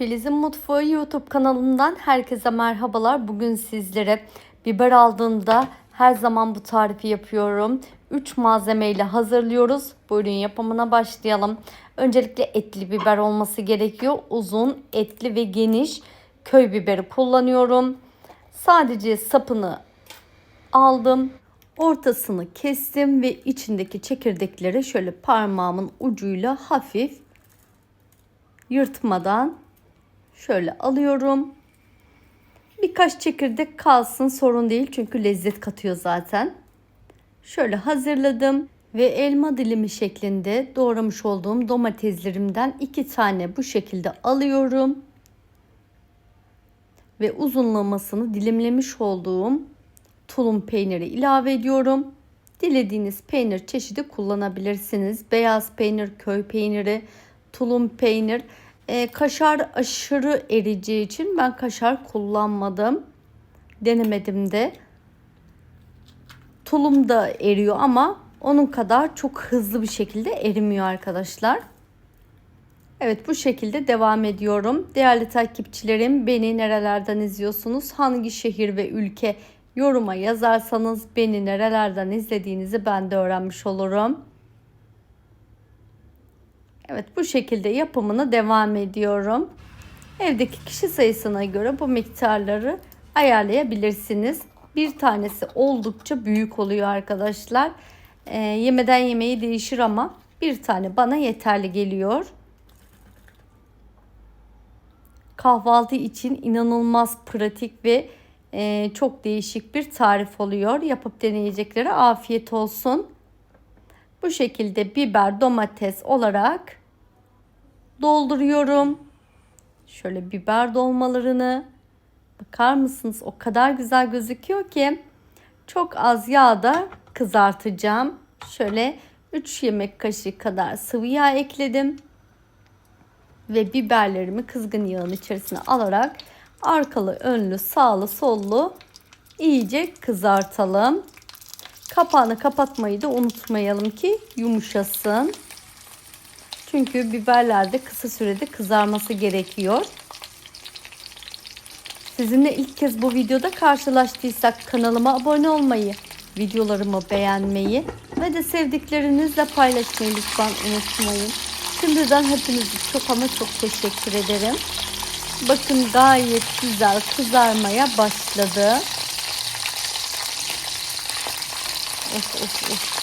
Filiz'in Mutfağı YouTube kanalından herkese merhabalar. Bugün sizlere biber aldığımda her zaman bu tarifi yapıyorum. 3 malzemeyle hazırlıyoruz. Buyurun yapımına başlayalım. Öncelikle etli biber olması gerekiyor. Uzun, etli ve geniş köy biberi kullanıyorum. Sadece sapını aldım. Ortasını kestim ve içindeki çekirdekleri şöyle parmağımın ucuyla hafif yırtmadan şöyle alıyorum. Birkaç çekirdek kalsın sorun değil çünkü lezzet katıyor zaten. Şöyle hazırladım ve elma dilimi şeklinde doğramış olduğum domateslerimden iki tane bu şekilde alıyorum. Ve uzunlamasını dilimlemiş olduğum tulum peyniri ilave ediyorum. Dilediğiniz peynir çeşidi kullanabilirsiniz. Beyaz peynir, köy peyniri, tulum peynir. E, kaşar aşırı erici için ben kaşar kullanmadım. Denemedim de. Tulum da eriyor ama onun kadar çok hızlı bir şekilde erimiyor arkadaşlar. Evet bu şekilde devam ediyorum. Değerli takipçilerim beni nerelerden izliyorsunuz? Hangi şehir ve ülke yoruma yazarsanız beni nerelerden izlediğinizi ben de öğrenmiş olurum. Evet bu şekilde yapımını devam ediyorum. Evdeki kişi sayısına göre bu miktarları ayarlayabilirsiniz. Bir tanesi oldukça büyük oluyor arkadaşlar. E, yemeden yemeği değişir ama bir tane bana yeterli geliyor. Kahvaltı için inanılmaz pratik ve e, çok değişik bir tarif oluyor. Yapıp deneyeceklere afiyet olsun. Bu şekilde biber, domates olarak dolduruyorum. Şöyle biber dolmalarını bakar mısınız? O kadar güzel gözüküyor ki çok az yağda kızartacağım. Şöyle 3 yemek kaşığı kadar sıvı yağ ekledim. Ve biberlerimi kızgın yağın içerisine alarak arkalı, önlü, sağlı, sollu iyice kızartalım. Kapağını kapatmayı da unutmayalım ki yumuşasın. Çünkü biberler de kısa sürede kızarması gerekiyor. Sizinle ilk kez bu videoda karşılaştıysak kanalıma abone olmayı, videolarımı beğenmeyi ve de sevdiklerinizle paylaşmayı lütfen unutmayın. Şimdiden hepinize çok ama çok teşekkür ederim. Bakın gayet güzel kızarmaya başladı. Of of of.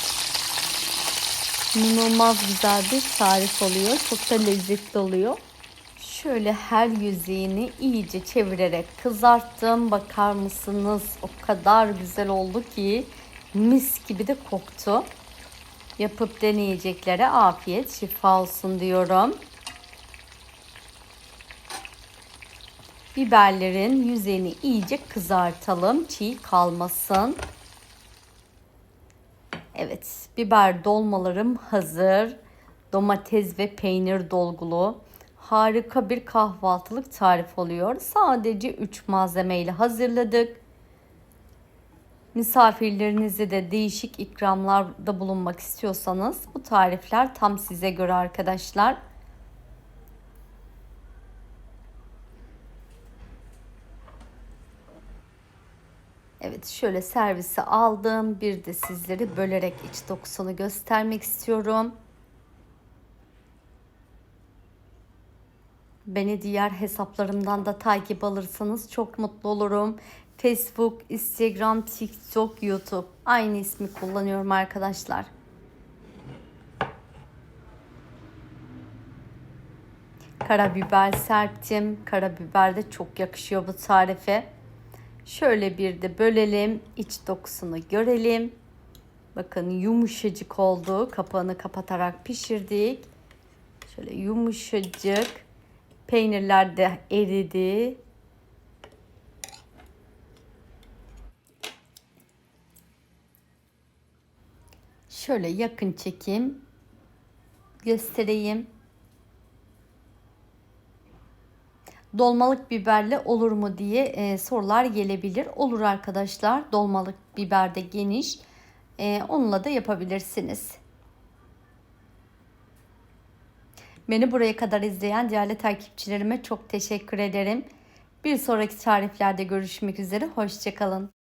İnanılmaz güzel bir tarif oluyor. Çok da lezzetli oluyor. Şöyle her yüzeyini iyice çevirerek kızarttım. Bakar mısınız? O kadar güzel oldu ki mis gibi de koktu. Yapıp deneyeceklere afiyet, şifa olsun diyorum. Biberlerin yüzeyini iyice kızartalım. Çiğ kalmasın. Evet, biber dolmalarım hazır. Domates ve peynir dolgulu. Harika bir kahvaltılık tarif oluyor. Sadece 3 malzemeyle hazırladık. Misafirlerinize de değişik ikramlarda bulunmak istiyorsanız bu tarifler tam size göre arkadaşlar. Evet şöyle servise aldım. Bir de sizleri bölerek iç dokusunu göstermek istiyorum. Beni diğer hesaplarımdan da takip alırsanız çok mutlu olurum. Facebook, Instagram, TikTok, YouTube. Aynı ismi kullanıyorum arkadaşlar. Karabiber serptim. Karabiber de çok yakışıyor bu tarife. Şöyle bir de bölelim. iç dokusunu görelim. Bakın yumuşacık oldu. Kapağını kapatarak pişirdik. Şöyle yumuşacık. Peynirler de eridi. Şöyle yakın çekim göstereyim. Dolmalık biberle olur mu diye e, sorular gelebilir. Olur arkadaşlar. Dolmalık biber de geniş. E, onunla da yapabilirsiniz. Beni buraya kadar izleyen değerli takipçilerime çok teşekkür ederim. Bir sonraki tariflerde görüşmek üzere. Hoşçakalın.